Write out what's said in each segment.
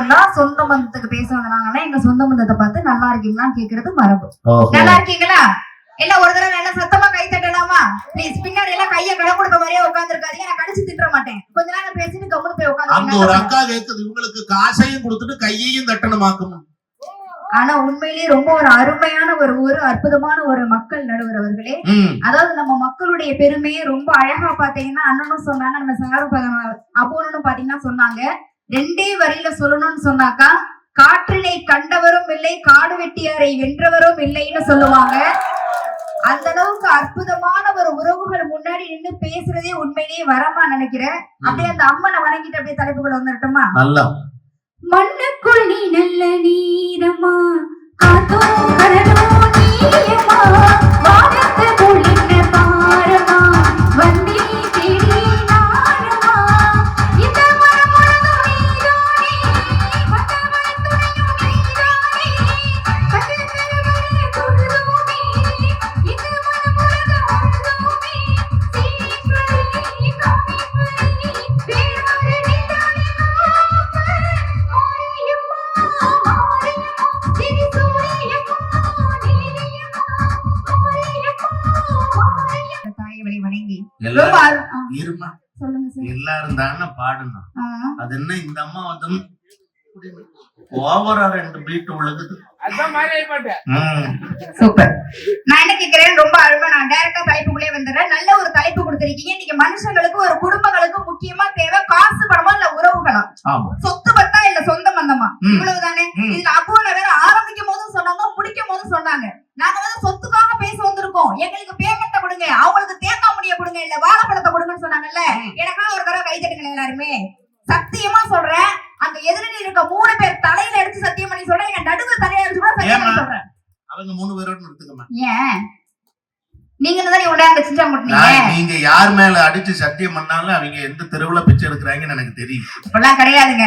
வந்தா சொந்த பந்தத்துக்கு பேச வந்தாங்கன்னா எங்க சொந்த பந்தத்தை பார்த்து நல்லா இருக்கீங்களான்னு கேக்குறது மரபு. நல்லா இருக்கீங்களா? எல்லாம் ஒரு தடவை நல்லா சத்தமா கை தட்டலாமா? ப்ளீஸ் பின்னாடி எல்லாம் கைய கடை கொடுத்த மாதிரியே உட்கார்ந்து இருக்காதீங்க நான் கடிச்சு திட்ட மாட்டேன். கொஞ்ச நேரம் பேசிட்டு கம்முனு போய் அங்க ஒரு உட்காந்து அக்கா கேக்குது இவங்களுக்கு காசையும் கொடுத்துட்டு கையையும் தட்டணுமாக்கும். ஆனா உண்மையிலேயே ரொம்ப ஒரு அருமையான ஒரு ஒரு அற்புதமான ஒரு மக்கள் நடுவர் அவர்களே. அதாவது நம்ம மக்களுடைய பெருமையை ரொம்ப அழகா பாத்தீங்கன்னா அண்ணனும் சொன்னாங்க நம்ம சாரும் அபோனும் பாத்தீங்கன்னா சொன்னாங்க. ரெண்டே வரியில சொல்லணும்னு சொன்னாக்கா காற்றினை கண்டவரும் இல்லை காடு வெட்டியாரை வென்றவரும் இல்லைன்னு சொல்லுவாங்க. அந்த அளவுக்கு அற்புதமான ஒரு உறவுகள் முன்னாடி நின்னு பேசுறதே உண்மையிலேயே வரமா நினைக்கிறேன். அப்படியே அந்த அம்மனை வணங்கிட்டு அப்படியே தலைப்புக்குள்ள வந்துட்டோமா நல்லா. மண்ணுக்குள் நீ நல்ல நீரம்மா காத்தோ கடலோ நீயம்மா ஓவரா ரெண்டு பீட். சூப்பர் நான் என்ன கேக்குறேன்? ரொம்ப அருமை நான் டைரக்டா தலைப்புக்குள்ளே வந்துடுறேன். நல்ல ஒரு தலைப்பு கொடுத்திருக்கீங்க. நீங்க மனுஷங்களுக்கு ஒரு குடும்பங்களுக்கு முக்கியமா தேவை காசு பணமா இல்ல உறவுகளா? சொத்து பத்தா இல்ல சொந்த பந்தமா. இவ்வளவுதானே. இதுல அபோல வேற ஆரம்பிக்கும் போதும் சொன்னாங்க முடிக்கும் போதும் சொன்னாங்க. நாங்க வந்து சொத்துக்காக பேச வந்திருக்கோம். எங்களுக்கு பேமெண்ட்டை கொடுங்க. அவங்களுக்கு தேங்காய் முடிய கொடுங்க. இல்ல வாழைப்பழத்தை கொடுங்கன்னு சொன்னாங்கல்ல? எனக்காக ஒரு தடவை கை எல்லாருமே. சத்தியமா சொல்றேன். எதிரில் இருக்க மூணு பேர் தலையில எடுத்து சத்தியம் பண்ணி சொல்றேன். எங்க நடுவு தலையில எடுத்து கூட சத்தியம் பண்ணி? சொல்றேன். அவங்க மூணு பேரோட நிறுத்துக்கமா ஏன்? நீங்க தானே உடையாங்க சிஞ்சா முட்டினீங்க நான் நீங்க யார் மேல அடிச்சு சத்தியம் பண்ணாலும் அவங்க எந்த தெருவுல பிச்சை எடுக்கிறாங்கன்னு எனக்கு தெரியும். அப்படிலாம் கிடையாதுங்க.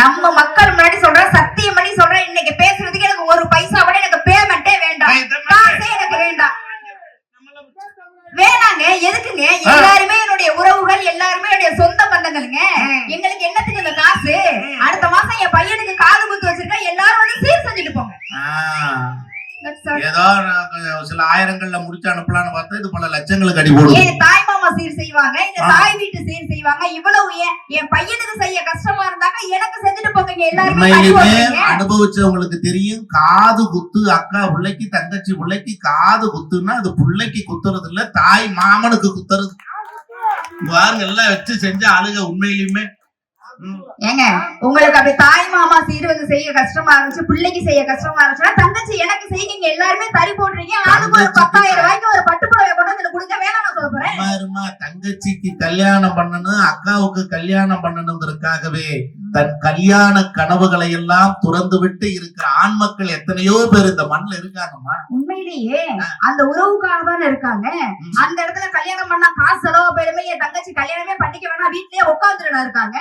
நம்ம மக்கள் முன்னாடி சொல்றேன் சத்தியம் பண்ணி சொல்றேன் இன்னைக்கு பேசுறதுக்கு எனக்கு ஒரு பைசா கூட எனக்கு பேமெண்ட்டே வேண்டாம். காசே எனக்கு வேண்டாம். வேணாங்க எதுக்குங்க? எல்லாருமே என்னுடைய உறவுகள் எல்லாருமே என்னுடைய சொந்த பந்தங்களுங்க. எங்களுக்கு என்னத்துக்கு இந்த காசு? அடுத்த மாசம் என் பையனுக்கு காது குத்து வச்சிருக்கேன் எல்லாரும் வந்து சீர் செஞ்சுட்டு போங்க. ஏதோ சில ஆயிரங்கள்ல முடிச்சு அனுப்பலாம்னு பார்த்தா இது பல லட்சங்களுக்கு அடி போடுது மாமா சீர் செய்வாங்க எங்க தாய் வீட்டு சீர் செய்வாங்க இவ்வளவு என் பையனுக்கு செய்ய கஷ்டமா இருந்தாங்க எனக்கு செஞ்சுட்டு போங்க எல்லாருமே. அனுபவிச்சவங்களுக்கு தெரியும் காது குத்து அக்கா பிள்ளைக்கு தங்கச்சி பிள்ளைக்கு காது குத்துன்னா அது பிள்ளைக்கு குத்துறது இல்ல தாய் மாமனுக்கு குத்துறது பாருங்க எல்லாம் வச்சு செஞ்ச ஆளுங்க உண்மையிலுமே. ஏங்க உங்களுக்கு அப்படி தாய் மாமா சீர் வந்து செய்ய கஷ்டமா இருந்துச்சு பிள்ளைக்கு செய்ய கஷ்டமா இருந்துச்சுன்னா தங்கச்சி எனக்கு செய்யுங்க எல்லாருமே தறி போடுறீங்க. ஆளுக்கு ஒரு பத்தாயிரம் ரூபாய்க்கு ஒரு பட்டு புடவை கொண்டு வந்து கொடுங்க வேணாம் நான் சொல்ல போறேன். அம்மா இருமா தங்கச்சிக்கு கல்யாணம் பண்ணணும் அக்காவுக்கு கல்யாணம் பண்ணணுங்கிறதுக்காகவே தன் கல்யாண கனவுகளை எல்லாம் துறந்து விட்டு இருக்கிற ஆண் மக்கள் எத்தனையோ பேர் இந்த மண்ணுல இருக்காங்கம்மா. உண்மையிலேயே அந்த உறவுக்காக தானே இருக்காங்க. அந்த இடத்துல கல்யாணம் பண்ணா காசு செலவு போயிடுமே என் தங்கச்சி கல்யாணமே பண்ணிக்க வேணாம் வீட்லயே உட்காந்துட்டு இருக்காங்க.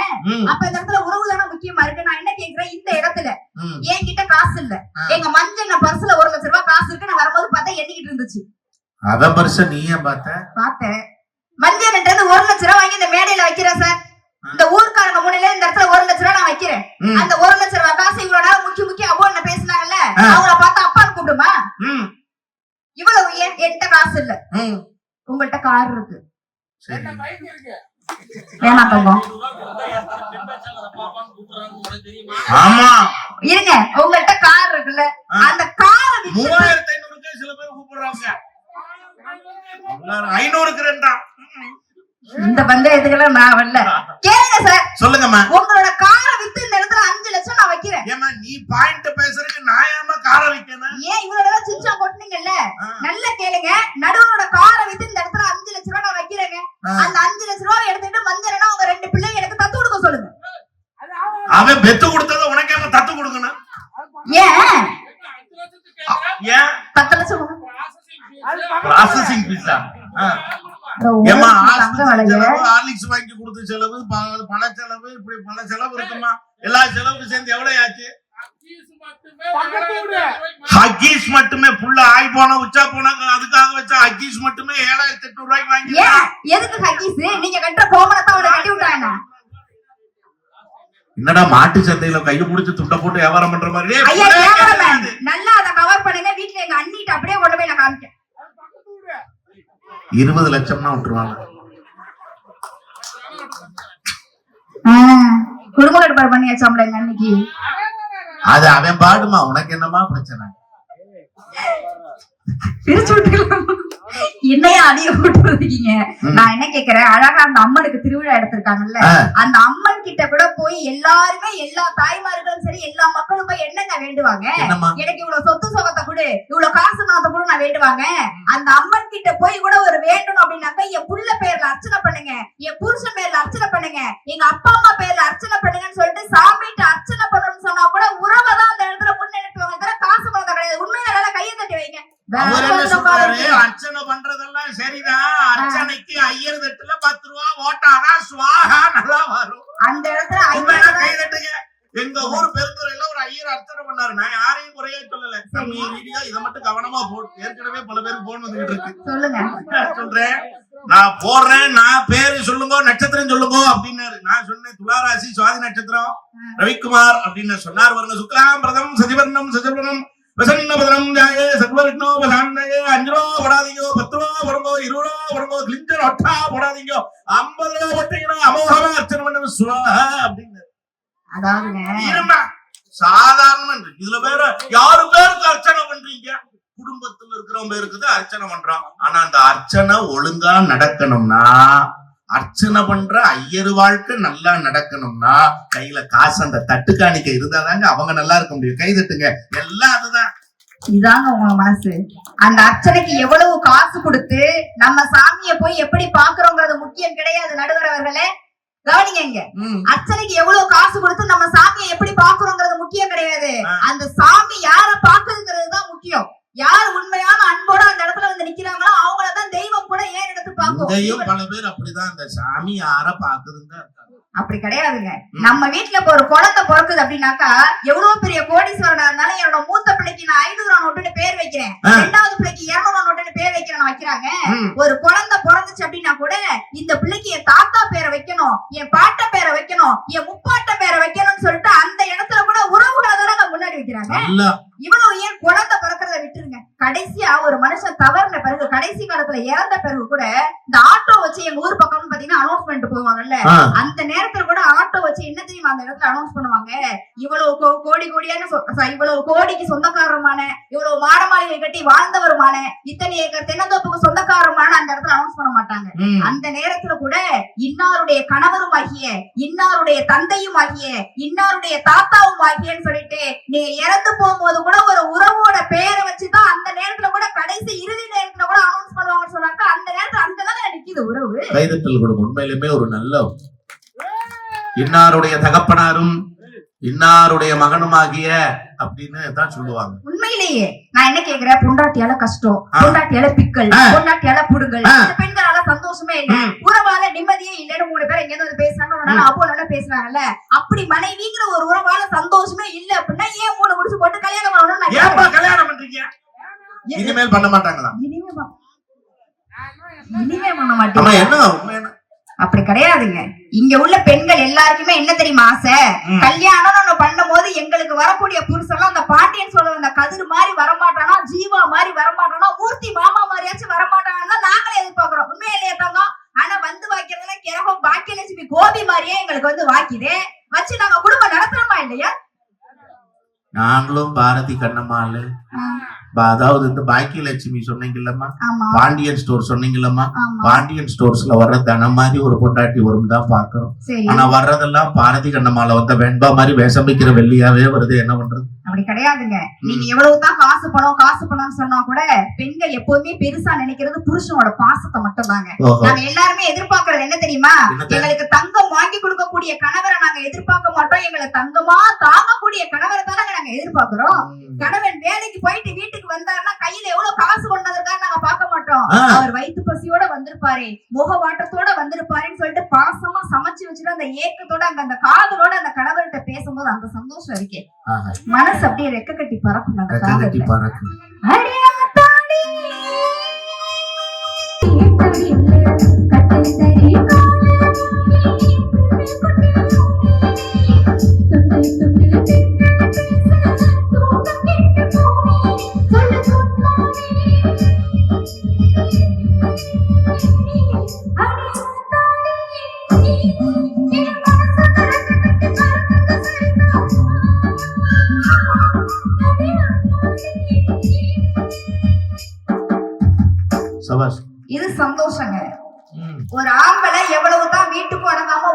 அப்ப இந்த இடத்துல உறவு தானே முக்கியமா இருக்கு? நான் என்ன கேக்குறேன்? இந்த இடத்துல. என்கிட்ட காசு இல்ல. எங்க மஞ்சள் பர்ஸ்ல ஒரு லட்சம் ரூபாய் காசு இருக்கு. நான் வரும்போது பார்த்தா எண்ணிக்கிட்டு இருந்துச்சு. அவன் பரிச நீ ஏன் பார்த்த? பார்த்தேன். மஞ்சள் இருந்து ஒரு லட்சம் ரூபாய் வாங்கி இந்த மேடையில வைக்கிறேன் சார் இந்த ஊர்க்காரங்க முன்னில இந்த இடத்துல ஒரு லட்சம் ரூபாய் நான் வைக்கிறேன். அந்த ஒரு லட்சம் ரூபாய் காசு இவ்வளவு நேரம் முக்கிய முக்கிய அவ்வளவு பேசினாங்கல்ல. அவங்கள பார்த்தா அப்பான்னு கூப்பிடுமா? இவ்வளவு என்கிட்ட காசு இல்ல. உங்கள்ட்ட கார் இருக்கு? வேணாம் தங்கம். ஆமா. இருங்க உங்கள்ட்ட கார் இருக்குல்ல. அந்த காரை மூவாயிரத்தி ஐநூறுக்கு சில பேர் கூப்பிடுறாங்க. ஐநூறுக்கு ரெண்டா? இந்த பந்தயத்துக்கெல்லாம் நான் வரல. கேளுங்க சார் சொல்லுங்கம்மா. உங்களோட காரை வித்து இந்த இடத்துல அஞ்சு லட்சம் நான் வைக்கிறேன். ஏமா நீ பாயிண்ட் பேசுறதுக்கு நான் ஏமா கார வைக்கணும் ஏன் இவ்வளவு நேரம் சின்சா கொட்டுனீங்கல்ல. நல்லா கேளுங்க. நடுவரோட காரை வித்து இந்த இடத்துல அஞ்சு லட்சம் ரூபாய் நான் வைக்கிறேங்க. அந்த அஞ்சு லட்சம் ரூபாய் எடுத்துட்டு அவன் அவன் பெத்து கொடுத்தத உனக்கு ஏமா தத்து கொடுக்கணும். ஏன். ஏன்? பத்து லட்சம் ப்ராசஸிங் பீஸா ஏமா ஹார்லிக்ஸ் வாங்கி கொடுத்த செலவு பண செலவு இப்படி பண செலவு இருக்குமா? எல்லா செலவுக்கு சேர்ந்து எவ்வளவு ஆச்சு. ஹக்கீஸ் மட்டுமே புள்ள ஆய் போன உச்சா போன அதுக்காக வச்ச ஹக்கீஸ் மட்டுமே ஏழாயிரத்தி எட்நூறு ரூபாய்க்கு வாங்கி எதுக்கு ஹக்கீஸ்? நீங்க கட்டுற அவனை கட்டி விட்டாங்க. என்னடா மாட்டு சந்தையில கையை முடிச்சு துண்டை போட்டு வியாபாரம் பண்ற மாதிரி. நல்லா அதை கவர் பண்ணுங்க. வீட்ல எங்க அண்ணிட்ட அப்படியே கொண்டு போய் நான் காமிக்கேன் இருபது லட்சம்னா விட்டுருவாங்க. குடும்ப ஏற்பாடு பண்ணியாச்சாம்ல எங்க அன்னைக்கு அது அவன் பாடுமா. உனக்கு என்னமா பிரச்சனை? பிரிச்சு விட்டுக்கலாம். என்னையா அதிக போட்டு இருக்கீங்க. நான் என்ன கேக்குறேன்? அழகா அந்த அம்மனுக்கு திருவிழா எடுத்திருக்காங்கல்ல. அந்த அம்மன் கிட்ட கூட போய் எல்லாருமே எல்லா தாய்மார்களும் சரி எல்லா மக்களும் போய் என்னங்க வேண்டுவாங்க? எனக்கு இவ்வளவு சொத்து சுகத்தை கொடு இவ்வளவு காசு பணத்தை கூட நான் வேண்டுவாங்க. அந்த அம்மன் கிட்ட போய் கூட ஒரு வேண்டணும் அப்படின்னாக்கா என் புள்ள பேர்ல அர்ச்சனை பண்ணுங்க. என் புருஷன் பேர்ல அர்ச்சனை பண்ணுங்க. எங்க அப்பா அம்மா பேர்ல அர்ச்சனை பண்ணுங்கன்னு சொல்லிட்டு சாமிகிட்ட அர்ச்சனை பண்ணணும்னு சொன்னா கூட உறவை தான் அந்த இடத்துல முன்னெடுத்துவாங்க காசு பணத்தை கிடையாது. உண்மையில கையை தட்டி வைங்க. அர்ச்சனை பண்றதெல்லாம் சரிதான். அர்ச்சனைக்கு ஐயர் தட்டுல பத்து ரூபா ஓட்டாதான் சுவாகா நல்லா வரும். அந்த இடத்துல உண்மையா ஐயா கை தட்டுங்க? எங்க ஊர் பெருந்துறையில ஒரு ஐயர் அர்ச்சனை பண்ணாரு. நான் யாரையும் குறையா சொல்லல. வீடியோ இதை மட்டும் கவனமா போட்டு ஏற்கனவே பல பேருக்கு போன் வந்துகிட்டு இருக்கு. சொல்றேன். நான் போடுறேன். நான் பேரு சொல்லுங்க நட்சத்திரம் சொல்லுங்க அப்படின்னாரு. நான் சொன்னேன் துளாராசி சுவாதி நட்சத்திரம் ரவிக்குமார் அப்படின்னு சொன்னார் வருங்க சுக்லாம் பிரதம் சதிவர்ணம் சஜபனம் வசன்ன பதனம் ஜாயே சர்வ விஷ்ணோ பசான்னயே அஞ்சு ரூபா போடாதீங்க பத்து ரூபா போடுங்க இருபது ரூபா போடுங்க கிளிஞ்சர் ஒட்டா போடாதீங்க ஐம்பது ரூபா போட்டீங்கன்னா அமோகமா அர்ச்சனை பண்ண சுவாஹா அப்படின்னு அதாவதுங்க சாதாரண இதுல வேற யாரு பேருக்கு அர்ச்சனை பண்றீங்க குடும்பத்துல இருக்கிறவங்க பேருக்கு தான் அர்ச்சனை பண்றோம் ஆனா அந்த அர்ச்சனை ஒழுங்கா நடக்கணும்னா அர்ச்சனை பண்ற ஐயர் வாழ்க்கை நல்லா நடக்கணும்னா கையில காசு அந்த தட்டு காணிக்க இருந்தாதாங்க அவங்க நல்லா இருக்க முடியும். கை தட்டுங்க. எல்லாம் அதுதான். இதாங்க உங்க மனசு. அந்த அர்ச்சனைக்கு எவ்வளவு காசு கொடுத்து நம்ம சாமியை போய் எப்படி பாக்குறோங்கிறது முக்கியம் கிடையாது நடுவர் அவர்களே கவனிங்க. அர்ச்சனைக்கு எவ்வளவு காசு கொடுத்து நம்ம சாமியை எப்படி பாக்குறோங்கிறது முக்கியம் கிடையாது. அந்த சாமி யார பாக்குதுங்கிறது தான் முக்கியம். யார் உண்மையான அன்போட அந்த இடத்துல வந்து நிக்கிறாங்களோ அவங்கள தான் தெய்வம் கூட ஏன் எடுத்து பார்க்கும் பல பேர் அப்படிதான் அந்த சாமி யார பாக்குதுங்க அப்படி கிடையாதுங்க. நம்ம வீட்ல இப்ப ஒரு குழந்தை பிறக்குது அப்படின்னாக்கா எவ்வளவு பெரிய கோடீஸ்வரனா இருந்தாலும் என்னோட மூத்த பிள்ளைக்கு நான் ஐநூறு நோட்டுன்னு பேர் வைக்கிறேன். ரெண்டாவது பிள்ளைக்கு இருநூறு நோட்டுன்னு பேர் வைக்கிறேன் வைக்கிறாங்க. ஒரு குழந்தை பிறந்துச்சு அப்படின்னா கூட இந்த பிள்ளைக்கு என் தாத்தா பேரை வைக்கணும் என் பாட்ட பேரை வைக்கணும் என் முப்பாட்ட பேரை வைக்கணும்னு சொல்லிட்டு அந்த இடத்துல கூட உறவுகளை தானே முன்னாடி வைக்கிறாங்க இவ்வளவு ஏன் குழந்தை பிறக்கிறத விட்டுருங்க. கடைசியா ஒரு மனுஷன் தவறின பிறகு கடைசி காலத்துல இறந்த பிறகு கூட இந்த ஆட்டோ வச்சு எங்க ஊர் பக்கம்னு பாத்தீங்கன்னா அனௌன்ஸ்மெண்ட் போவாங்கல்ல அந்த நேரத்துல கூட ஆட்டோ வச்சு என்ன தெரியுமா அந்த இடத்துல அனௌன்ஸ் பண்ணுவாங்க? இவ்வளவு கோடி கோடியான இவ்வளவு கோடிக்கு சொந்தக்காரருமான இவ்வளவு மாட மாளிகை கட்டி வாழ்ந்தவருமான இத்தனை ஏக்கர் தென்னந்தோப்புக்கு சொந்தக்காரருமான அந்த இடத்துல அனௌன்ஸ் பண்ண மாட்டாங்க. அந்த நேரத்துல கூட இன்னாருடைய கணவரும் ஆகிய இன்னாருடைய தந்தையும் ஆகிய இன்னாருடைய தாத்தாவும் ஆகியன்னு சொல்லிட்டு நீ இறந்து போகும்போது கூட ஒரு உறவோட பேரை வச்சுதான் அந்த நேரத்துல கூட கடைசி இறுதி நேரத்துல கூட அனௌன்ஸ் பண்ணுவாங்கன்னு சொன்னாக்க அந்த நேரத்துல அங்கதானே நிக்குது உறவு கைதட்டல் கொடுங்க உண்மையிலுமே ஒரு நல்ல இன்னாருடைய தகப்பனாரும் இன்னாருடைய மகனுமாகிய அப்படின்னு தான் சொல்லுவாங்க உண்மையிலேயே நான் என்ன கேக்குறேன் பொண்டாட்டியால கஷ்டம். பொண்டாட்டியால பிக்கல். பொண்டாட்டியால புடுங்கல் ஆ. சந்தோஷமே இல்ல. உறவால நிம்மதியே இல்லைன்னு மூணு பேர் எங்க வந்து பேசுறாங்க. அப்போ பேசுறாங்கல்ல. அப்படி மனைவிங்கிற ஒரு உறவால சந்தோஷமே இல்ல அப்படின்னா ஏன் மூணு முடிச்சு போட்டு கல்யாணம் ஏன்பா கேக்குறேன். கல்யாணம் பண்றீங்க? இனிமேல் பண்ண மாட்டாங்களா? இனிமே இனிமே பண்ண மாட்டேன் என்ன? அப்படி கிடையாதுங்க. இங்க உள்ள பெண்கள் எல்லாருக்குமே என்ன தெரியுமா ஆசை. கல்யாணம் நம்ம பண்ணும்போது எங்களுக்கு வரக்கூடிய புருஷன்லாம் அந்த பாண்டியன் சொல்ற அந்த கதிர் மாதிரி வரமாட்டானா ஜீவா மாதிரி வரமாட்டானா மூர்த்தி மாமா மாதிரியாச்சும் வரமாட்டானா நாங்களே எதிர்பார்க்கிறோம். உண்மையா இல்லையா தங்கம் ஆனா வந்து வாக்கிறதுல கிரகம் பாக்கியலட்சுமி கோபி மாதிரியே எங்களுக்கு வந்து வாக்கிது வச்சு நாங்க குடும்பம் நடத்துறோமா இல்லையா? நாங்களும் பாரதி கண்ணம்மாள். அதாவது இந்த பாக்கியலட்சுமி சொன்னீங்கல்லம்மா. பாண்டியன் ஸ்டோர் சொன்னீங்கல்லம்மா. பாண்டியன் ஸ்டோர்ஸ்ல வர்ற தனம் மாதிரி ஒரு பொண்டாட்டி வரும் தான் பாக்குறோம் ஆனா வர்றதெல்லாம் பாரதி கண்ணம்மால வந்த வெண்பா மாதிரி விஷம் வைக்கிற வெள்ளியாவே வருது. என்ன பண்றது? அப்படி கிடையாதுங்க. நீங்க எவ்வளவுதான் காசு பணம் காசு பணம்னு சொன்னா கூட பெண்கள் எப்போதுமே பெருசா நினைக்கிறது புருஷனோட பாசத்தை மட்டும்தாங்க. ஓஹோ. நாங்க எல்லாருமே எதிர்பார்க்கறது என்ன தெரியுமா? எங்களுக்கு தங்கம் வாங்கி கொடுக்கக்கூடிய கணவரை நாங்க எதிர்பார்க்க மாட்டோம். எங்களை தங்கமா தாங்கக்கூடிய கணவரை தானே நாங்க எதிர்பார்க்கிறோம். கணவன் வேலைக்கு போயிட்டு வீட்டுக்கு வந்தாருன்னா கையில எவ்வளவு காசு கொண்டதற்காக நாங்க பார்க்க மாட்டோம். அவர் வயிற்று பசியோட வந்திருப்பாரு முக வாட்டத்தோட வந்திருப்பாருன்னு சொல்லிட்டு பாசமா சமைச்சு வச்சுட்டு அந்த ஏக்கத்தோட அங்க அந்த காதலோட அந்த கணவர்கிட்ட பேசும்போது அந்த சந்தோஷம் இருக்கே. மனசு அப்படியே ரெக்க கட்டி பறக்கும் அந்த ரெக்க கட்டி இது சந்தோஷங்க. ஒரு ஆம்பளை எவ்வளவுதான் வீட்டுக்கு அடங்காம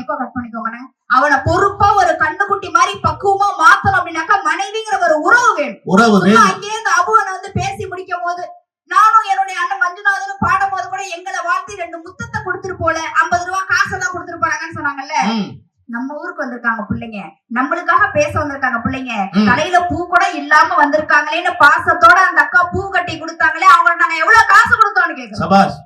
எப்ப கட் பண்ணிக்கோங்கண்ணே? அவனை பொறுப்பா ஒரு கண்ணுக்குட்டி மாதிரி பக்குவமா மாத்தணும் அப்படின்னாக்கா மனைவிங்கிற ஒரு உறவு வேணும். உறவு வேணும். அங்கேயே இந்த அபுவனை வந்து பேசி முடிக்கும் போது நானும் என்னுடைய அண்ணன் மஞ்சுநாதனும் பாடும் போது கூட எங்களை வாழ்த்தி ரெண்டு முத்தத்தை கொடுத்துட்டு போல ஐம்பது ரூபா காசெல்லாம் கொடுத்துட்டு போனாங்கன்னு சொன்னாங்கல்ல. நம்ம ஊருக்கு வந்திருக்காங்க பிள்ளைங்க. நம்மளுக்காக பேச வந்திருக்காங்க பிள்ளைங்க. தலையில பூ கூட இல்லாம வந்திருக்காங்களேன்னு பாசத்தோட அந்த அக்கா பூ கட்டி கொடுத்தாங்களே அவங்க நாங்க எவ்வளவு காசு கொடுத்தோம்னு கேக்குறோம் சபாஷ்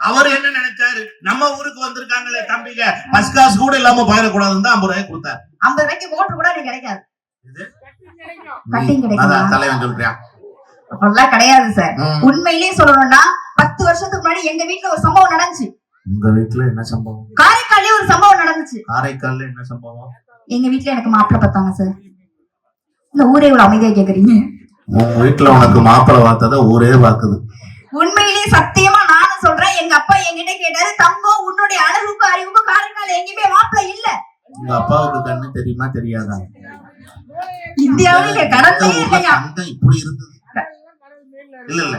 அவர் என்ன நினைச்சாரு நம்ம ஊருக்கு வந்திருக்காங்களே தம்பிங்க பஸ் காசு கூட இல்லாம போயிடக்கூடாதுன்னு தான் ஐம்பது ரூபாய் கொடுத்தாரு. ஐம்பது ரூபாய்க்கு மோட்டர் கூட கிடைக்காது? அதான் தலைவன் சொல்றான் அப்படிலாம் கிடையாது சார் ம். உண்மையிலேயே சொல்லணும்னா பத்து வருஷத்துக்கு முன்னாடி எங்க வீட்டுல ஒரு சம்பவம் நடந்துச்சு. உங்க வீட்டுல என்ன சம்பவம்? காரைக்காலே ஒரு சம்பவம் நடந்துச்சு. காரைக்கால்ல என்ன சம்பவம்? எங்க வீட்டுல எனக்கு மாப்பிள்ளை பார்த்தாங்க சார் இந்த ஊரே இவ்வளவு அமைதியா கேக்குறீங்க. உங்க வீட்டுல உனக்கு மாப்பிள்ளை பார்த்தத ஊரே பாக்குது உண்மையிலேயே சத்தியமா சொல்றேன் எங்க அப்பா என்கிட்ட கேட்டாரு தங்கம் உன்னுடைய அழகுக்கும் அறிவுக்கும் காரைக்கால் எங்கேயுமே மாப்பிள்ளை இல்ல. உங்க அப்பாவுக்கு கண்ணு தெரியுமா தெரியாதா? இந்தியாவில கடந்தே இல்லையா? இப்படி இருந்தது. இல்ல இல்ல.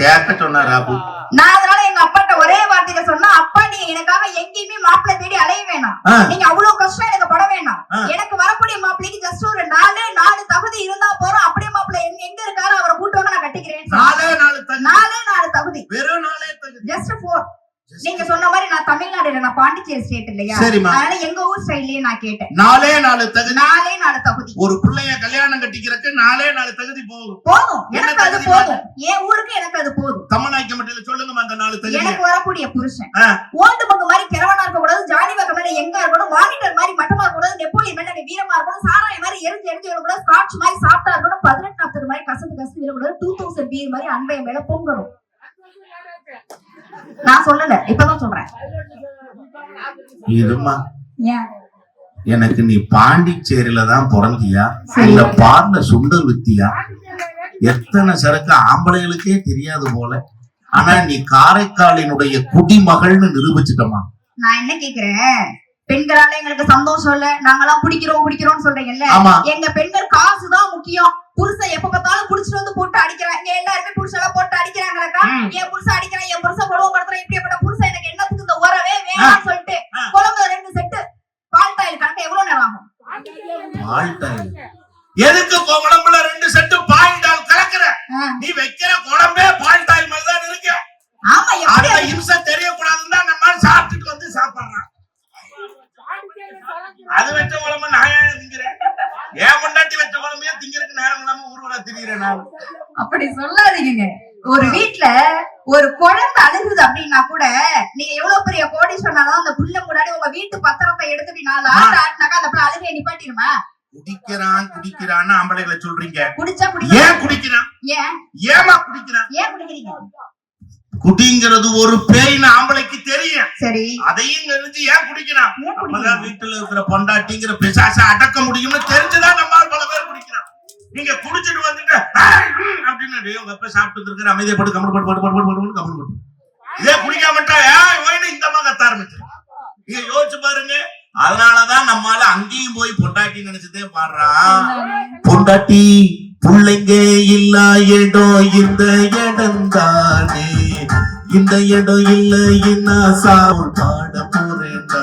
கேட்க சொன்னாரு அபு நான் அதனால எங்க அப்பாட்ட ஒரே வார்த்தையில சொன்னா அப்பா நீங்க எனக்காக எங்கேயுமே மாப்பிள்ளை தேடி அலைய வேணாம். நீங்க அவ்வளவு கஷ்டம் எனக்கு பட வேணாம். எனக்கு வரக்கூடிய மாப்பிள்ளைக்கு ஜஸ்ட் ஒரு நாலு நாலு தகுதி இருந்தா போறோம் அப்படியே மாப்பிள்ளை எங்க எங்க இருக்காரு அவரை கூட்டு வாங்க நான் கட்டிக்கிறேன் நாலே நாலு தகுதி. நாலே நாலு தகுதி. வெறும் நாளே தகுதி. ஜஸ்ட் போர் நீங்க சொன்ன மாதிரி நான் தமிழ்நாடு இல்ல நான் பாண்டிச்சேரி ஸ்டேட் இல்லையா? சரிம்மா. அதனால எங்க ஊர் ஸ்டைல்லயே நான் கேட்டேன். நாலே நாலு தகுதி. நாலே நாலு தகுதி. ஒரு பிள்ளைய கல்யாணம் கட்டிக்கிறதுக்கு நாலே நாலு தகுதி போகும் போதும். எனக்கு அது போதும். என் ஊருக்கு எனக்கு அது போதும். தம்மநாய்க்க மட்டும் சொல்லுங்கம்மா அந்த நாலு தகுதி எனக்கு வரக்கூடிய புருஷன். ஓண்டு பங்கு மாதிரி கிழவனா இருக்க கூடாது ஜானி பக்கம் மேல எங்க இருக்கணும் மானிட்டர் மாதிரி மட்டமா இருக்க கூடாது நெப்போலியன் மேல வீரமா இருக்கணும் சாராய மாதிரி எரிஞ்சு எரிஞ்சு வரக்கூடாது ஸ்காட்ச் மாதிரி சாப்பிட்டா இருக்கணும் பதினெட்டு நாற்பது மாதிரி கசந்து கசந்து விடக்கூடாது டூ தௌசண்ட் பீர் மாதிரி அன்பைய மேல பொங்கணும். நான் சொல்லல இப்பதான் சொல்றேன். இருமா ஏன்? எனக்கு நீ பாண்டிச்சேரியில தான் பிறந்தியா? சரி. இல்ல பார்ல சுண்டல் வித்தியா? எத்தனை சரக்கு ஆம்பளைகளுக்கே தெரியாது போல. ஆனா நீ காரைக்காலினுடைய குடிமகள்னு நிரூபிச்சிட்டமா நான் என்ன கேக்குறேன்? பெண்களால எங்களுக்கு சந்தோஷம் இல்ல. நாங்கெல்லாம் குடிக்கிறோம் குடிக்கிறோம்னு சொல்றீங்கல்ல. ஆமா. எங்க பெண்கள் காசு தான் முக்கியம். புருஷன் எப்ப பார்த்தாலும் குடிச்சிட்டு வந்து போட்டு அடிக்கிறாங்க எல்லாருமே புருஷன் எல்லாம் போட்டு அடிக்கிறாங்களக்கா? ம். என் புருஷன் அடிக்கிறான் ஆம்பளைகளை சொல்றீங்க? குடிச்சா ஏன் குடிக்கிறான்? ஏன்? ஏமா குடிக்கிறான்? ஏன் குடிக்கிறீங்க? குடிங்கிறது ஒரு பேய்னு ஆம்பளைக்கு தெரியும். சரி. அதையும் தெரிஞ்சு ஏன் குடிக்கிறான்? குடிக்கிறீங்க வீட்டுல இருக்கிற பொண்டாட்டிங்கிற பிசாச அடக்க முடியும்னு தெரிஞ்சுதான் நம்மால் பல பேர் குடிக்கிறான். நீங்க குடிச்சிட்டு வந்துட்டு அப்படின்னு உங்க அப்பா சாப்பிட்டு இருக்கிற அமைதியை போட்டு கம்மல் போட்டு போட்டு போட்டு போட்டு போட்டு கம்மல் போட்டு இதே குடிக்காமட்டா ஏன் இந்த மாதிரி கத்த ஆரம்பிச்சு நீங்க யோசிச்சு பாருங்க. அதனாலதான் நம்மால அங்கேயும் போய் பொண்டாட்டி நினைச்சதே பாடுறான் பொண்டாட்டி புள்ளைங்க இல்ல இடம் இந்த இடம் தானே. இந்த இடம் இல்லைன்னா சாவு பாட போறேன்டா.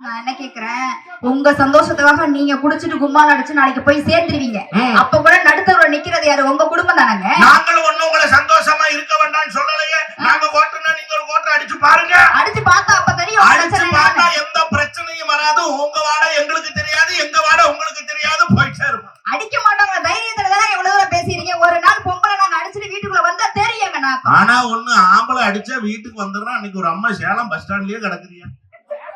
நான் என்ன கேக்குறேன்? உங்க சந்தோஷத்துக்காக நீங்க குடிச்சிட்டு கும்மால் அடிச்சு நாளைக்கு போய் சேர்ந்துருவீங்க. அப்ப கூட நடுத்தர நிக்கிறது யாரு? உங்க குடும்பம் தானங்க? நாங்களும் ஒண்ணும் உங்களை சந்தோஷமா இருக்க வேண்டாம்னு சொல்லலையே. நாங்க ஓட்டுனா நீங்க ஒரு ஓட்டு அடிச்சு பாருங்க. அடிச்சு பார்த்தா அப்ப தெரியும் அடிச்சு பார்த்தா. எந்த பிரச்சனையும் வராது. உங்க வாடை எங்களுக்கு தெரியாது எங்க வாடை உங்களுக்கு தெரியாது. போயிட்டே இருப்போம் அடிக்க மாட்டோங்க தைரியத்துல தானே எவ்வளவு தூரம் பேசுறீங்க ஒரு நாள் பொம்பளை நாங்க அடிச்சுட்டு வீட்டுக்குள்ள வந்தா தெரியுங்க நான். ஆனா ஒண்ணு ஆம்பளை அடிச்சா வீட்டுக்கு வந்துடுறா. அன்னைக்கு ஒரு அம்மா சேலம் பஸ் ஸ்டாண்ட்லயே கிடக்குறியா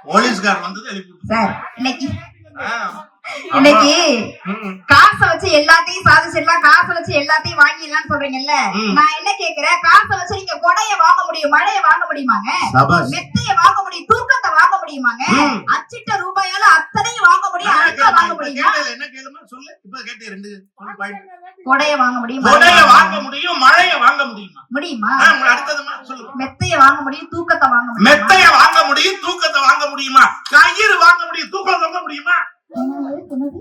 போலீஸ்கார் வந்தது எழுப்பி. சார் இன்னைக்கு காசை வச்சு எல்லாத்தையும் சாதிச்சிடலாம் காசை வச்சு எல்லாத்தையும் வாங்கிடலாம்னு சொல்றீங்கல்ல. நான் என்ன கேக்குறேன்? காசை வச்சு நீங்க கொடைய வாங்க முடியும் மழைய வாங்க முடியுமாங்க? மெத்தைய வாங்க முடியும் தூக்கத்தை வாங்க முடியுமாங்க. அச்சிட்ட ரூபாயால அத்தனையும் வாங்க முடியும் அழுக்க வாங்க கேட்டேன், முடியுமா? என்ன கேளுமா? சொல்லு. இப்ப கேட்டே ரெண்டு. கொடைய வாங்க முடியும் கொடையை வாங்க முடியும். மழைய வாங்க முடியுமா? முடியுமா? அடுத்ததுமா சொல்லு மெத்தைய வாங்க முடியும் தூக்கத்தை வாங்க முடியும்? மெத்தைய வாங்க முடியும் தூக்கத்தை வாங்க முடியுமா? கயிறு வாங்க முடியும் தூக்கம் வாங்க முடியுமா?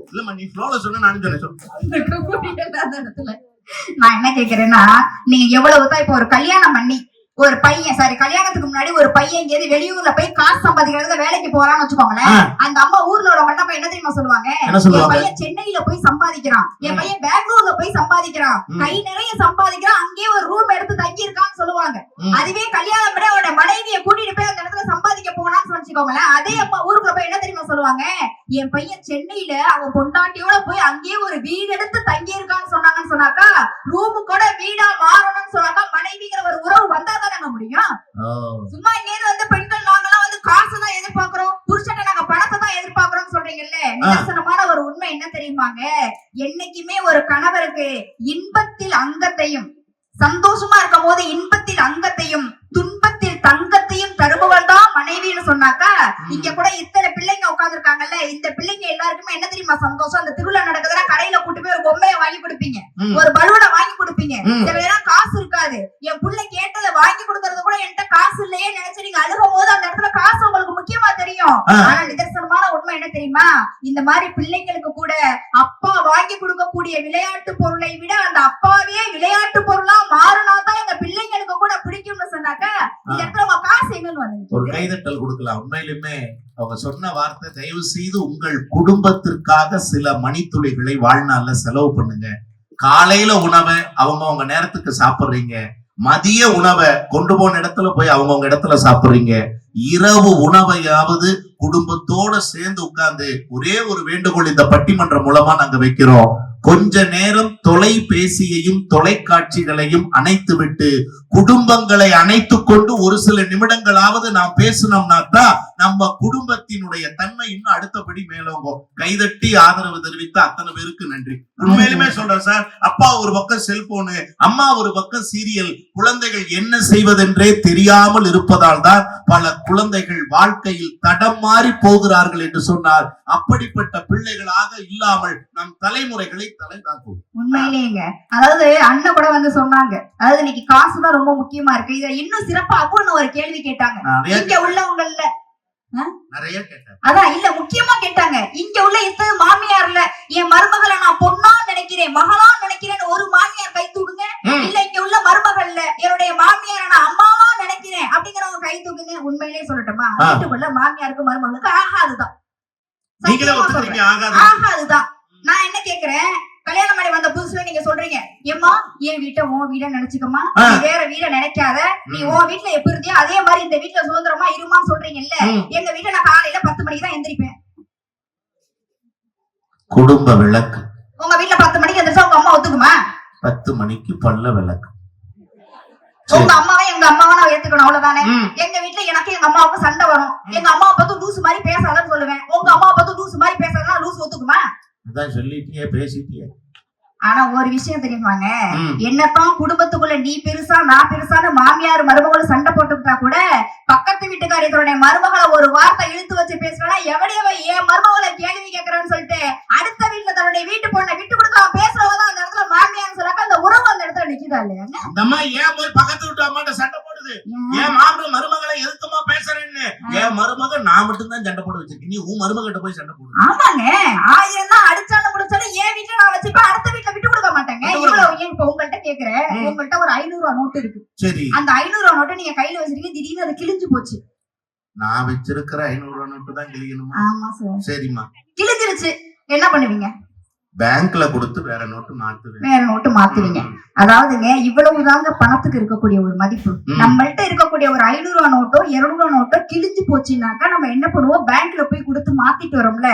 இல்லம்மா நீ ஃப்ளோல சொன்ன நான் சொன்னேன் நான் என்ன கேக்குறேன்னா நீங்க எவ்வளவுதான் இப்ப ஒரு கல்யாணம் பண்ணி ஒரு பையன் சாரி கல்யாணத்துக்கு முன்னாடி ஒரு பையன் எங்கேயாவது வெளியூர்ல போய் காசு சம்பாதிக்கிறது வேலைக்கு போறான்னு வச்சுக்கோங்களேன். அந்த அம்மா ஊர்ல என்ன பையன் என்ன தெரியுமா சொல்லுவாங்க? என் பையன் சென்னையில போய் சம்பாதிக்கிறான். என் பையன் பெங்களூர்ல போய் சம்பாதிக்கிறான். கை நிறைய சம்பாதிக்கிறான். அங்கேயே ஒரு ரூம் எடுத்து தங்கி இருக்கான்னு சொல்லுவாங்க. அதுவே கல்யாணம் பண்ணி அவனோட மனைவியை கூட்டிட்டு போய் அந்த இடத்துல சம்பாதிக்க போனான்னு வச்சுக்கோங்களேன். அதே அப்பா ஊருக்குள்ள போய் என்ன தெரியுமா சொல்லுவாங்க? என் பையன் சென்னையில அவன் பொண்டாட்டியோட போய் அங்கேயே ஒரு வீடு எடுத்து தங்கி இருக்கான்னு சொன்னாங்கன்னு சொன்னாக்கா ரூமு கூட வீடா மாறணும்னு சொன்னாக்கா மனைவிங்கிற ஒரு உறவு வந்தா தானங்க முடியும்? சும்மா இங்கேயிருந்து வந்து பெண்கள் நாங்கெல்லாம் வந்து காசு தான் எதிர்பார்க்கிறோம். புருஷனை நாங்க பணத்தை தான் எதிர்பார்க்கிறோம் சொல்றீங்கல்ல? நிதர்சனமான ஒரு உண்மை என்ன தெரியுமாங்க? என்னைக்குமே ஒரு கணவருக்கு இன்பத்தில் அங்கத்தையும் சந்தோஷமா இருக்கும் போது இன்பத்தில் அங்கத்தையும் துன்பத்தில் தங்கத்தையும் தருபவள் தான் மனைவின்னு சொன்னாக்கா இங்க கூட இத்தனை பிள்ளைங்க உட்கார்ந்துருக்காங்கல்ல இந்த பிள்ளைங்க எல்லாருக்குமே என்ன தெரியுமா சந்தோஷம்? அந்த திருவிழா நடக்குதுன்னா கடையில கூட்டு போய் ஒரு பொம்மையை வாங்கி கொடுப்பீங்க. ஒரு பலூனை வாங்கி கொடுப்பீங்க. சில நேரம் காசு இருக்காது. என் புள்ள கேட்டதை வாங்கி கொடுக்கறது கூட என்கிட்ட காசு இல்லையே நினைச்சு நீங்க அழுகும் போது அந்த இடத்துல காசு உங்களுக்கு முக்கியமா தெரியும். ஆனா நிதர்சனமான உண்மை என்ன தெரியுமா? இந்த மாதிரி பிள்ளைங்களுக்கு கூட அப்பா வாங்கி கொடுக்கக்கூடிய விளையாட்டு பொருளை விட அந்த அப்பாவே விளையாட்டு பொருளா மாறினா தான் எங்க பிள்ளைங்களுக்கு கூட பிடிக்கும்னு சொன்னாக்க இந்த இடத்துல உங்க காசு எங்கன்னு ஒரு? கைதட்டல் கொடுக்கலாம். உண்மையிலுமே அவங்க சொன்ன வார்த்தை தயவு செய்து உங்கள் குடும்பத்திற்காக சில மணித்துளிகளை வாழ்நாள்ல செலவு பண்ணுங்க. காலையில உணவை அவங்க அவங்க நேரத்துக்கு சாப்பிடுறீங்க. மதிய உணவை கொண்டு போன இடத்துல போய் அவங்கவங்க இடத்துல சாப்பிடுறீங்க. இரவு உணவையாவது குடும்பத்தோட சேர்ந்து உட்கார்ந்து ஒரே ஒரு வேண்டுகோள் இந்த பட்டிமன்றம் மூலமா நாங்க வைக்கிறோம். கொஞ்ச நேரம் தொலைபேசியையும் தொலைக்காட்சிகளையும் அணைத்துவிட்டு குடும்பங்களை அணைத்து கொண்டு ஒரு சில நிமிடங்களாவது நாம் பேசினோம்னா தான் நம்ம குடும்பத்தினுடைய தன்மை இன்னும் அடுத்தபடி மேலோங்கும். கைதட்டி ஆதரவு தெரிவித்த அத்தனை பேருக்கு நன்றி. உண்மையிலுமே சொல்றேன் சார் அப்பா ஒரு பக்கம் செல்போனு அம்மா ஒரு பக்கம் சீரியல் குழந்தைகள் என்ன செய்வதென்றே தெரியாமல் இருப்பதால் தான் பல குழந்தைகள் வாழ்க்கையில் தடம் மாறி போகிறார்கள் என்று சொன்னார் அப்படிப்பட்ட பிள்ளைகளாக இல்லாமல் நம் தலைமுறைகளை தலை காக்கும் உண்மையிலேங்க. அதாவது அண்ணன் கூட வந்து சொன்னாங்க. அதாவது இன்னைக்கு காசு தான் ரொம்ப முக்கியமா இருக்கு. இத இன்னும் சிறப்பா அப்புன்னு ஒரு கேள்வி கேட்டாங்க. இங்க உள்ளவங்கல்ல நிறைய கேட்டேன் அதான் இல்ல முக்கியமா கேட்டாங்க. இங்க உள்ள இத்தனை மாமியார்ல என் மருமகளை நான் பொண்ணா நினைக்கிறேன் மகளா நினைக்கிறேன்னு ஒரு மாமியார் கை தூக்குங்க. இல்ல இங்க உள்ள மருமகள்ல என்னுடைய மாமியாரை நான் அம்மாவா நினைக்கிறேன் அப்படிங்கிறவங்க கை தூக்குங்க. உண்மையிலேயே சொல்லட்டுமா. வீட்டுக்குள்ள மாமியாருக்கு மருமகளுக்கு ஆகாதுதான். ஆகாதுதான். நான் என்ன கேக்குறேன்? கல்யாணம் பண்ணி வந்த புதுசுல நீங்க சொல்றீங்க ஏம்மா என் வீட்டை உன் வீட நினைச்சுக்கமா வேற வீட நினைக்காத. நீ. உன் வீட்டுல எப்படி இருந்தியோ அதே மாதிரி இந்த வீட்டுல சுதந்திரமா இருமான்னு சொல்றீங்கல்ல. எங்க வீட்டுல நான் காலையில பத்து மணிக்கு தான் எந்திரிப்பேன். குடும்ப விளக்கு. உங்க வீட்டுல பத்து மணிக்கு எந்திரிச்சா உங்க அம்மா ஒத்துக்குமா? பத்து மணிக்கு பல்ல விளக்கு. உங்க அம்மாவை எங்க அம்மாவை நான் ஏத்துக்கணும் அவ்வளவுதானே. எங்க வீட்டுல எனக்கு எங்க அம்மாவுக்கு சண்டை வரும். எங்க அம்மாவை பார்த்து லூசு மாதிரி பேசாதன்னு சொல்லுவேன். உங்க அம்மாவை பார்த்து லூசு மாதிரி பேசாதன்னா லூசு ஒத்துக்குமா? அதான் சொல்லிட்டியே பேசிட்டியே ஆனா ஒரு விஷயம் தெரியுமாங்க. என்னத்தான் குடும்பத்துக்குள்ள நீ பெருசா நான் பெருசான்னு மாமியார் மருமகளும் சண்டை போட்டுக்கிட்டா கூட பக்கத்து வீட்டுக்காரி தன்னுடைய மருமகளை ஒரு வார்த்தை இழுத்து வச்சு பேசுறா எவடையவ என் மருமகளை கேள்வி கேட்கறேன்னு சொல்லிட்டு அடுத்த வீட்டுல தன்னுடைய வீட்டு பொண்ணை விட்டு கொடுக்காம பேசுறவதான் அந்த இடத்துல மாமியார்னு சொல்லாக்க அந்த உறவு அந்த இடத்துல நிக்குதா அம்மா ஏன் போய் பக்கத்து வீட்டு அம்மாட்ட சண்டை போடுது ஏன் மாமன் மருமகளை எதுக்குமா பேசுறேன்னு? என் மருமக நான் மட்டும் தான் சண்டை போட வச்சிருக்கேன். நீ உன் மருமகிட்ட போய் சண்டை போடு. ஆமாங்க. ஆயிரம் தான் அடிச்சாலும் முடிச்சாலும் என் வீட்டுல நான் வச்சுப்பேன். அடுத்த வீட்டுல விட்டு கொடுக்க மாட்டேங்க. இவ்வளவு ஏன் இப்ப உங்கள்கிட்ட கேக்குறேன். உங்கள்கிட்ட ஒரு ஐநூறு ரூபா நோட்டு இருக்கு. சரி. அந்த ஐநூறு ரூபா நோட்டை நீங்க கையில வச்சிருக்கீங்க. திடீர்னு அது கிழிஞ்சு போச்சு. நான் வச்சிருக்கிற ஐநூறு ரூபா நோட்டு தான் கிழிக்கணுமா ஆமா சார். சரிம்மா. கிழிஞ்சிருச்சு. என்ன பண்ணுவீங்க? பேங்க்ல கொடுத்து வேற நோட்டு மாத்துவேன். வேற நோட்டு மாத்துவீங்க. அதாவதுங்க இவ்வளவுதாங்க பணத்துக்கு இருக்கக்கூடிய ஒரு மதிப்பு. நம்மள்ட்ட இருக்கக்கூடிய ஒரு ஐநூறு ரூபா நோட்டோ இருநூறு ரூபா நோட்டோ கிழிஞ்சு போச்சுனாக்கா நம்ம என்ன பண்ணுவோம்? பேங்க்ல போய் கொடுத்து மாத்திட்டு வரோம்ல.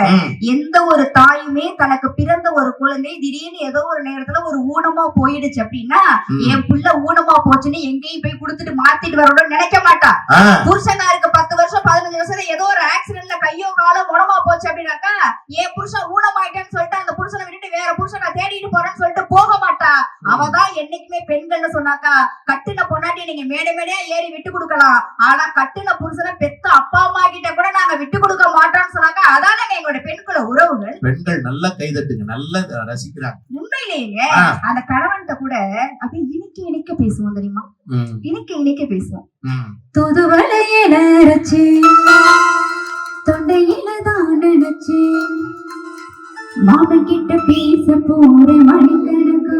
எந்த ஒரு தாயுமே தனக்கு பிறந்த ஒரு குழந்தை திடீர்னு ஏதோ ஒரு நேரத்துல ஒரு ஊனமா போயிடுச்சு அப்படின்னா. என் புள்ள ஊனமா போச்சுன்னு எங்கேயும் போய் கொடுத்துட்டு மாத்திட்டு வரணும்னு நினைக்க மாட்டா. ஆ, புருஷனாருக்கு பத்து வருஷம் பதினஞ்சு வருஷம் ஏதோ ஒரு ஆக்சிடென்ட்ல கையோ காலோ குணமா போச்சு அப்படின்னு அப்படின்னாக்கா என் புருஷன் ஊனமாயிட்டேன்னு வேற புருஷனை தேடிட்டு போறேன்னு சொல்லிட்டு போக மாட்டா. அவதான் என்னைக்குமே பெண்கள்னு சொன்னாக்கா கட்டுன பொண்டாட்டி நீங்க மேடை மேடையா ஏறி விட்டு கொடுக்கலாம். ஆனா கட்டுன புருஷனை பெத்த அப்பா அம்மா கிட்ட கூட நாங்க விட்டு கொடுக்க மாட்டோம்னு சொன்னாக்கா அதானங்க எங்களோட பெண்குல உறவுகள். பெண்கள் நல்லா கைதட்டுங்க நல்லா ரசிக்கிறாங்க. உண்மையிலேயே ஆ. அந்த கணவன்கிட்ட கூட அப்படியே இனிக்க இனிக்க பேசுவோம் தெரியுமா? இனிக்க இனிக்க பேசுவோம். ம். துதுவளையில அரைச்சு தொண்டையில தான் நினைச்சு மாமன் கிட்ட பேச போற மணிக்கணக்கா?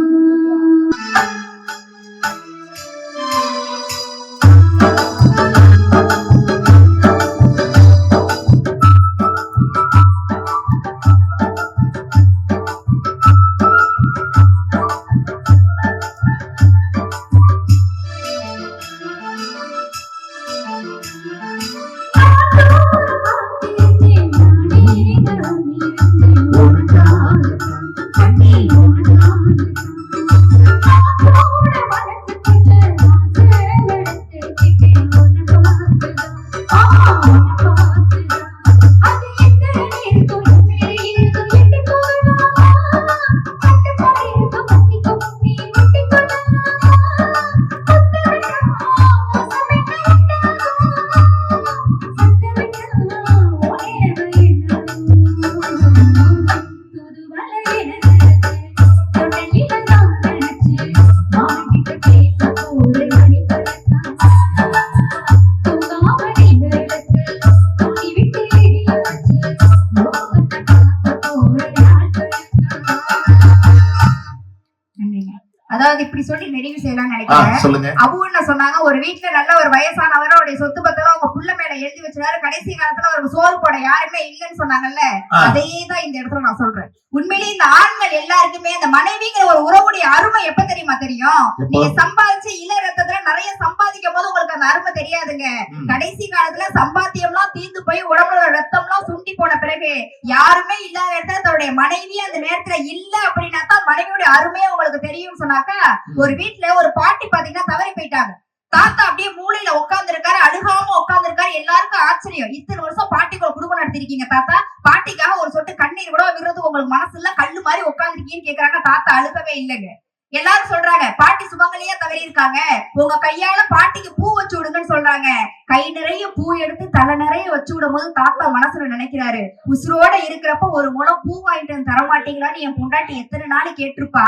நிறைவு செய்யலாம்னு நினைக்கிறேன். அபு என்ன சொன்னாங்க ஒரு வீட்டுல நல்ல ஒரு வயசானவர் அவருடைய சொத்து பத்தெல்லாம் அவங்க புள்ள மேல எழுதி வச்சிருக்காரு. கடைசி காலத்துல அவருக்கு சோறு போட யாருமே இல்லைன்னு சொன்னாங்கல்ல. அதையே தான் இந்த இடத்துல நான் சொல்றேன். உண்மையிலேயே இந்த ஆண்கள் எல்லாருக்குமே இந்த மனைவிங்கிற ஒரு உறவுடைய அருமை எப்ப தெரியுமா தெரியும்? நீங்க சம்பாதிச்சு இள ரத்தத்துல நிறைய சம்பாதிக்கும் போது உங்களுக்கு அந்த அருமை தெரியாதுங்க. கடைசி காலத்துல சம்பாத்தியம்லாம் தீர்ந்து போய் உடம்புல ரத்தம்லாம் சுண்டி போன பிறகு யாருமே இல்லாத இடத்துல தன்னுடைய மனைவி அந்த நேரத்துல இல்ல அப்படின்னா தான் மனைவியோட அருமையே உங்களுக்கு தெரியும்னு சொன்னாக்கா ஒரு வீட்ல ஒரு பாட்டி பாத்தீங்கன்னா தவறி போயிட்டாங்க தாத்தா அப்படியே மூலையில உட்கார்ந்து இருக்காரு அழுகாம உட்கார்ந்து இருக்காரு எல்லாருக்கும் ஆச்சரியம். இத்தனை வருஷம் பாட்டிக்கு குடும்பம் நடத்திருக்கீங்க தாத்தா. பாட்டிக்காக ஒரு சொட்டு கண்ணீர் கூட விடுறது உங்களுக்கு மனசுல கல்லு மாதிரி உட்காந்துருக்கீங்கன்னு கேக்குறாங்க தாத்தா அழுகவே இல்லைங்க. எல்லாரும் சொல்றாங்க பாட்டி சுமங்கலியா தவறி இருக்காங்க உங்க கையால பாட்டிக்கு பூ வச்சு விடுங்கன்னு சொல்றாங்க. கை நிறைய பூ எடுத்து தலை நிறைய வச்சு விடும் போது தாத்தா மனசுல நினைக்கிறாரு. உசுரோட இருக்கிறப்ப ஒரு முளம் பூ வாங்கிட்டு தர மாட்டீங்களான்னு என் பொண்டாட்டி எத்தனை நாள் கேட்டிருப்பா?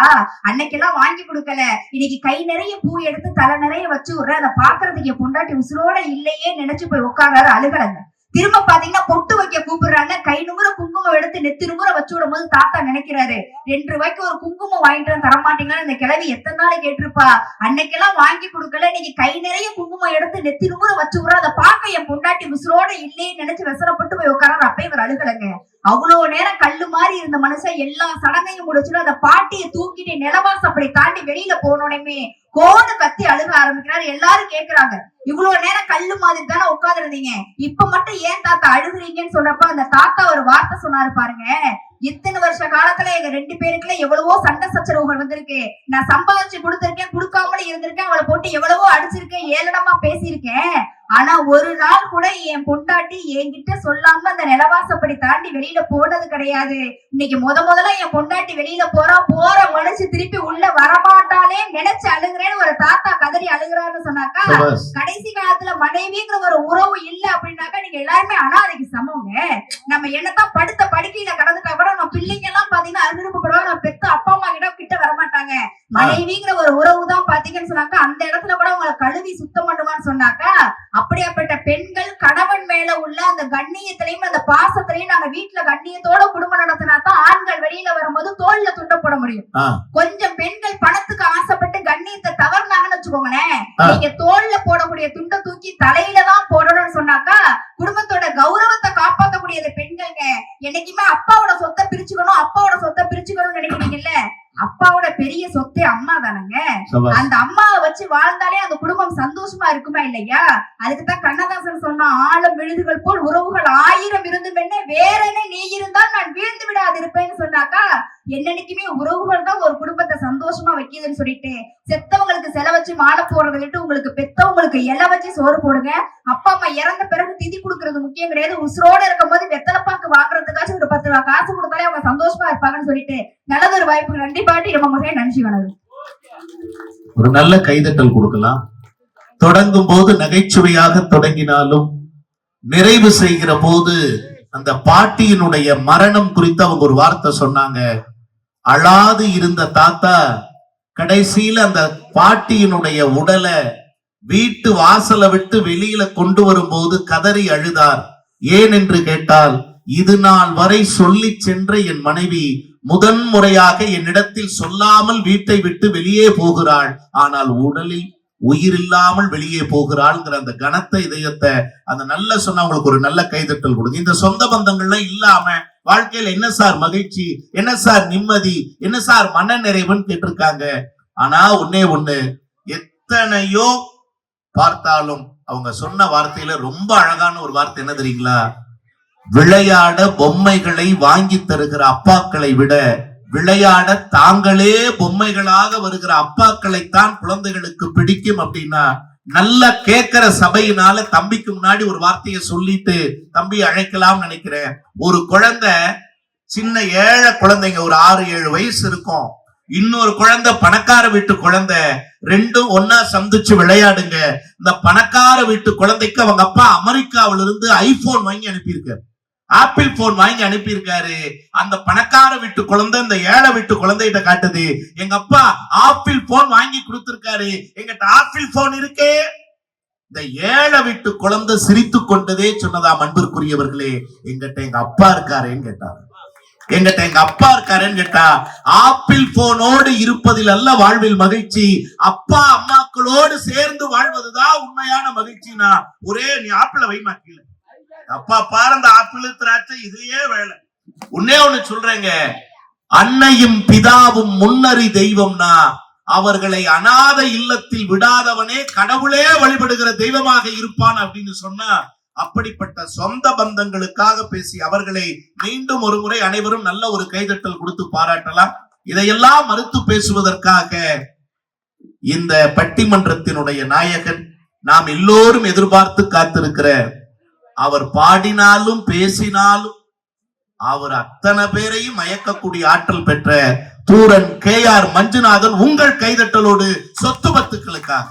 அன்னைக்கெல்லாம் வாங்கி கொடுக்கல. இன்னைக்கு கை நிறைய பூ எடுத்து தலை நிறைய வச்சு விடுற அதை பாக்குறதுக்கு என் பொண்டாட்டி உசுரோட இல்லையே நினைச்சு போய் உட்கார்றாரு அழுகலங்க. திரும்ப பாத்தீங்கன்னா பொட்டு வைக்க கூப்பிடுறாங்க. கை நுமுற குங்குமம் எடுத்து நெத்து நுமுற வச்சு விடும் போது தாத்தா நினைக்கிறாரு ரெண்டு ரூபாய்க்கு ஒரு குங்குமம் வாங்கிட்டு வந்து தர மாட்டீங்கன்னு இந்த கிழவி எத்தனை நாள் கேட்டிருப்பா? அன்னைக்கெல்லாம் வாங்கி கொடுக்கல. இன்னைக்கு கை நிறைய குங்குமம் எடுத்து நெத்தி நுமுற வச்சு விடுற. அதை பார்க்க என் பொண்டாட்டி உசுரோட இல்லையே நினைச்சு விசரப்பட்டு போய் உட்கார அப்பயே இவர் அழுகலங்க. அவ்வளவு நேரம் கல்லு மாதிரி இருந்த மனுஷன் எல்லா சடங்கையும் முடிச்சுட்டு அந்த பாட்டியை தூக்கிட்டு நிலவாசம் அப்படி தாண்டி வெளியில போனோடனே கோடு கத்தி அழுக ஆரம்பிக்கிறாரு. எல்லாரும் கேக்குறாங்க. இவ்வளவு நேரம் கல்லு மாதிரி தானே உட்கார்ந்து இப்ப மட்டும் ஏன் தாத்தா அழுகுறீங்கன்னு சொல்றப்ப அந்த தாத்தா ஒரு வார்த்தை சொன்னாரு பாருங்க. இத்தனை வருஷ காலத்துல எங்க ரெண்டு பேருக்குள்ள எவ்வளவோ சண்டை சச்சரவுகள் வந்திருக்கு. நான் சம்பாதிச்சு கொடுத்திருக்கேன் கொடுக்காமலே இருந்திருக்கேன் அவளை போட்டு எவ்வளவோ அடிச்சிருக்கேன் ஏளனமா பேசியிருக்கேன். ஆனா ஒரு நாள் கூட என் பொண்டாட்டி என்கிட்ட சொல்லாம அந்த நிலவாசப்படி தாண்டி வெளியில போனது கிடையாது. இன்னைக்கு முத முதல்ல என் பொண்டாட்டி வெளியில போறா போற மனுஷி திருப்பி உள்ள வரமாட்டானே நினைச்சு அழுகுறேன்னு ஒரு தாத்தா கதறி அழுகுறாருன்னு சொன்னாக்கா. கடைசி காலத்துல மனைவிங்கிற ஒரு உறவு இல்ல அப்படின்னாக்கா நீங்க எல்லாருமே அனாதைக்கு சமங்க நம்ம என்னதான் படுத்த படுக்கையில கடந்துட்டா கூட நம்ம பிள்ளைங்க எல்லாம் பாத்தீங்கன்னா அருவிருப்பப்படுவாங்க. நம்ம பெத்த அப்பா அம்மா கிட்ட கிட்ட வர மாட்டாங்க மனைவிங்கிற ஒரு உறவு தான் பாத்தீங்கன்னு சொன்னாக்கா அந்த இடத்துல கூட உங்களை கழுவி சுத்தம் பண்ணுவான்னு சொன்னாக்கா அப்படியாப்பட்ட பெண்கள் கணவன் மேல உள்ள அந்த கண்ணியத்திலையும் அந்த பாசத்திலையும் நாங்க வீட்டுல கண்ணியத்தோட குடும்பம் நடத்தினா தான் ஆண்கள் வெளியில வரும்போது தோல்ல துண்ட போட முடியும். கொஞ்சம் பெண்கள் பணத்துக்கு ஆசைப்பட்டு கண்ணியத்தை தவறுனாங்கன்னு வச்சுக்கோங்களேன். நீங்க தோல்ல போடக்கூடிய துண்டை தூக்கி தலையில தான் போடணும்னு சொன்னாக்கா குடும்பத்தோட கௌரவத்தை காப்பாத்தக்கூடியது பெண்கள்ங்க என்னைக்குமே அப்பாவோட சொத்தை பிரிச்சுக்கணும் அப்பாவோட சொத்தை பிரிச்சுக்கணும்னு நினைக்கிறீங்கல்ல அப்பாவோட பெரிய சொத்தே அம்மா தானங்க. அந்த அம்மாவை வச்சு வாழ்ந்தாலே அந்த குடும்பம் சந்தோஷமா இருக்குமா இல்லையா? அதுக்கு தான் கண்ணதாசன் சொன்ன ஆழம் விழுதுகள் போல் உறவுகள் ஆயிரம் இருந்தும் என்ன? வேற என்ன? நீ இருந்தால் நான் வீழ்ந்து விடாது இருப்பேன்னு சொன்னாக்கா என்னன்னைக்குமே உறவுகள் தான் ஒரு குடும்பத்தை சந்தோஷமா வைக்குதுன்னு சொல்லிட்டு செத்தவங்களுக்கு செல வச்சு மாலை போடுறதை விட்டு உங்களுக்கு பெத்தவங்களுக்கு இலை வச்சு சோறு போடுங்க. அப்பா அம்மா இறந்த பிறகு திதி கொடுக்கறது முக்கியம் கிடையாது. உசுரோட இருக்கும் போது வெத்தலைப்பாக்கு வாங்குறதுக்காச்சும் ஒரு பத்து ரூபா காசு கொடுத்தாலே அவங்க சந்தோஷமா இருப்பாங்கன்னு சொல்லிட்டு நல்லதொரு வாய்ப்பு நன்றி பாட்டி ரொம்ப முறையை நன்றி வணக்கம். ஒரு நல்ல கைதட்டல் கொடுக்கலாம். தொடங்கும் போது நகைச்சுவையாக தொடங்கினாலும் நிறைவு செய்கிற போது அந்த பாட்டியினுடைய மரணம் குறித்து அவங்க ஒரு வார்த்தை சொன்னாங்க. அழாது இருந்த தாத்தா கடைசியில அந்த பாட்டியினுடைய உடலை வீட்டு வாசலை விட்டு வெளியில கொண்டு வரும்போது கதறி அழுதார். ஏன் என்று கேட்டால் இது நாள் வரை சொல்லி சென்ற என் மனைவி முதன் முறையாக என்னிடத்தில் சொல்லாமல் வீட்டை விட்டு வெளியே போகிறாள். ஆனால் உடலில் உயிர் இல்லாமல் வெளியே போகிறாள்ங்கிற அந்த கனத்த இதயத்தை அந்த நல்ல சொன்ன அவங்களுக்கு ஒரு நல்ல கைதட்டல் கொடுங்க. இந்த சொந்த பந்தங்கள்லாம் இல்லாம வாழ்க்கையில என்ன சார் மகிழ்ச்சி? என்ன சார் நிம்மதி? என்ன சார் மன நிறைவுன்னு கேட்டிருக்காங்க. ஆனா ஒன்னே ஒண்ணு எத்தனையோ பார்த்தாலும் அவங்க சொன்ன வார்த்தையில ரொம்ப அழகான ஒரு வார்த்தை என்ன தெரியுங்களா? விளையாட பொம்மைகளை வாங்கி தருகிற அப்பாக்களை விட விளையாட தாங்களே பொம்மைகளாக வருகிற அப்பாக்களைத்தான் குழந்தைகளுக்கு பிடிக்கும் அப்படின்னா நல்லா கேட்கிற சபையினால தம்பிக்கு முன்னாடி ஒரு வார்த்தையை சொல்லிட்டு தம்பி அழைக்கலாம் நினைக்கிறேன். ஒரு குழந்தை சின்ன ஏழை குழந்தைங்க ஒரு ஆறு ஏழு வயசு இருக்கும். இன்னொரு குழந்தை பணக்கார வீட்டு குழந்தை ரெண்டும் ஒன்னா சந்திச்சு விளையாடுங்க. இந்த பணக்கார வீட்டு குழந்தைக்கு அவங்க அப்பா அமெரிக்காவில இருந்து ஐபோன் வாங்கி அனுப்பியிருக்காரு. ஆப்பிள் போன் வாங்கி அனுப்பியிருக்காரு. அந்த பணக்கார வீட்டு குழந்தை இந்த ஏழை வீட்டு குழந்தைகிட்ட காட்டுது. எங்க அப்பா ஆப்பிள் போன் வாங்கி கொடுத்திருக்காரு. எங்கிட்ட ஆப்பிள் போன் இருக்கே. இந்த ஏழை வீட்டு குழந்தை சிரித்து கொண்டதே சொன்னதா அன்பிற்குரியவர்களே. எங்கிட்ட எங்க அப்பா இருக்காரேன்னு கேட்டார் எங்கிட்ட எங்க அப்பா இருக்காருன்னு கேட்டா ஆப்பிள் போனோடு இருப்பதில் அல்ல வாழ்வில் மகிழ்ச்சி. அப்பா அம்மாக்களோடு சேர்ந்து வாழ்வதுதான் உண்மையான மகிழ்ச்சினா. ஒரே நீ ஆப்பிள வைமா கீழே. அப்பா பாரு அந்த ஆப்பிள் திராட்சை இதுலயே வேலை. உன்னே ஒண்ணு சொல்றேங்க. அன்னையும் பிதாவும் முன்னறி தெய்வம்னா அவர்களை அனாத இல்லத்தில் விடாதவனே கடவுளே வழிபடுகிற தெய்வமாக இருப்பான் அப்படின்னு சொன்னா அப்படிப்பட்ட சொந்த பந்தங்களுக்காக பேசி அவர்களை மீண்டும் ஒரு முறை அனைவரும் நல்ல ஒரு கைதட்டல் கொடுத்து பாராட்டலாம். இதையெல்லாம் மறுத்து பேசுவதற்காக இந்த பட்டிமன்றத்தினுடைய நாயகன் நாம் எல்லோரும் எதிர்பார்த்து காத்திருக்கிற அவர் பாடினாலும் பேசினாலும் அவர் அத்தனை பேரையும் மயக்கக்கூடிய ஆற்றல் பெற்ற தூரன் கே ஆர் மஞ்சுநாதன் உங்கள் கைதட்டலோடு சொத்து பத்துக்களுக்காக